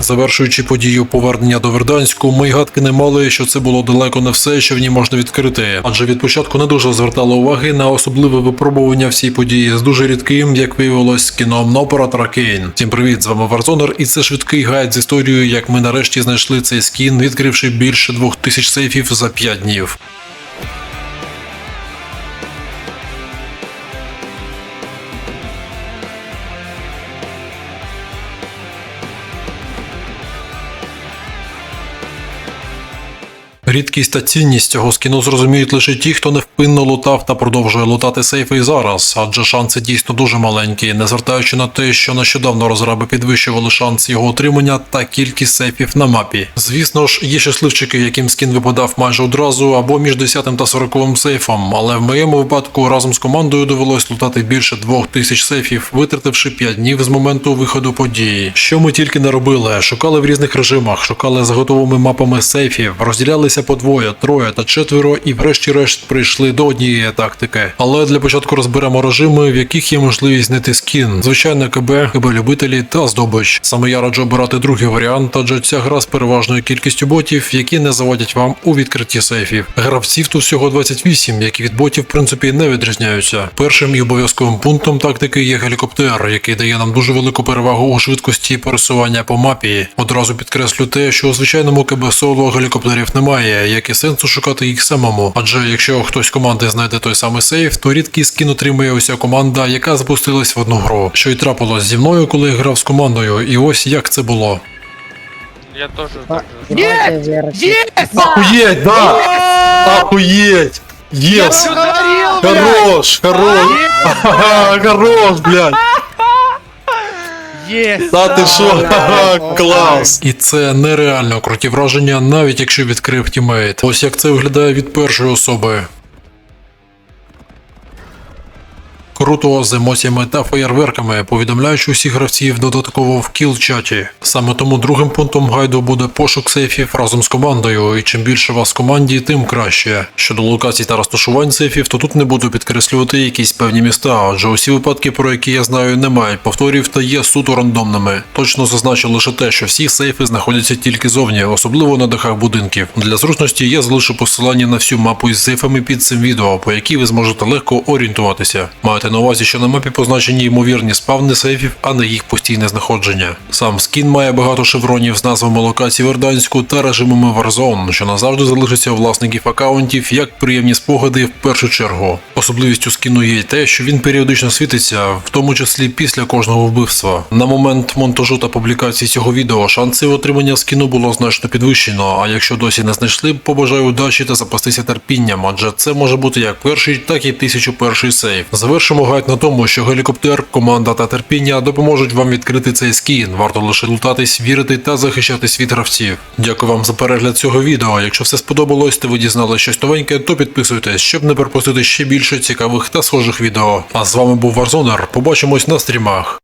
Завершуючи подію повернення до Верданську, ми гадки не мали, що це було далеко не все, що в ній можна відкрити. Адже від початку не дуже звертали уваги на особливе випробування всій події з дуже рідким, як виявилось, кіном на оператора Кейн. Всім привіт, з вами Варзонер, і це швидкий гайд з історією, як ми нарешті знайшли цей скін, відкривши більше двох тисяч сейфів за 5 днів. Рідкість та цінність цього скіну зрозуміють лише ті, хто невпинно лутав та продовжує лутати сейфи і зараз, адже шанси дійсно дуже маленькі, не звертаючи на те, що нещодавно розраби підвищували шанс його отримання та кількість сейфів на мапі. Звісно ж, є щасливчики, яким скін випадав майже одразу або між 10 та 40 сейфом, але в моєму випадку разом з командою довелось лутати більше двох тисяч сейфів, витративши 5 днів з моменту виходу події. Що ми тільки не робили, шукали в різних режимах, шукали за готовими мапами сейфів, розділялися по двоє, троє та четверо, і врешті-решт прийшли до однієї тактики. Але для початку розберемо режими, в яких є можливість знайти скін. Звичайно, КБ, КБ любителі та здобич. Саме я раджу обирати другий варіант, адже ця гра з переважною кількістю ботів, які не заводять вам у відкритті сейфів. Гравців тут всього 28, які від ботів в принципі не відрізняються. Першим і обов'язковим пунктом тактики є гелікоптер, який дає нам дуже велику перевагу у швидкості пересування по мапі. Одразу підкреслю те, що у звичайному КБ соло гелікоптерів немає, як і сенсу шукати їх самому. Адже якщо хтось з команди знайде той самий сейф, то рідкий скін отримує уся команда, яка запустилась в одну гру. Що й трапилось зі мною, коли грав з командою, і ось як це було. Я тоже так же. Ахуєть, да! Ахуєть! Єс! Хорош, хорош! Хорош, блядь! Есть! Та ти шо? Клас! І це нереально круті враження, навіть якщо відкрив тімейт. Ось як це виглядає від першої особи. Круто з емоціями та феєрверками, повідомляючи усіх гравців додатково в кіл-чаті. Саме тому другим пунктом гайду буде пошук сейфів разом з командою, і чим більше вас в команді, тим краще. Щодо локацій та розташувань сейфів, то тут не буду підкреслювати якісь певні міста, адже усі випадки, про які я знаю, не мають повторів та є суто рандомними. Точно зазначу лише те, що всі сейфи знаходяться тільки зовні, особливо на дахах будинків. Для зручності я залишу посилання на всю мапу із сейфами під цим відео, по якій ви зможете легко орієнтуватися. Маєте на увазі, що на мапі позначені ймовірні спавни сейфів, а не їх постійне знаходження. Сам скін має багато шевронів з назвами локацій Верданську та режимами Warzone, що назавжди залишиться у власників акаунтів як приємні спогади в першу чергу. Особливістю скіну є й те, що він періодично світиться, в тому числі після кожного вбивства. На момент монтажу та публікації цього відео шанси отримання скіну було значно підвищено. А якщо досі не знайшли, побажаю удачі та запастися терпінням, адже це може бути як перший, так і тисячу перший сейф. Завершимо гайд на тому, що гелікоптер, команда та терпіння допоможуть вам відкрити цей скін. Варто лише лутатись, вірити та захищатись від гравців. Дякую вам за перегляд цього відео. Якщо все сподобалось, та ви дізнали щось новеньке, то підписуйтесь, щоб не пропустити ще більше цікавих та схожих відео. А з вами був Варзонер. Побачимось на стрімах.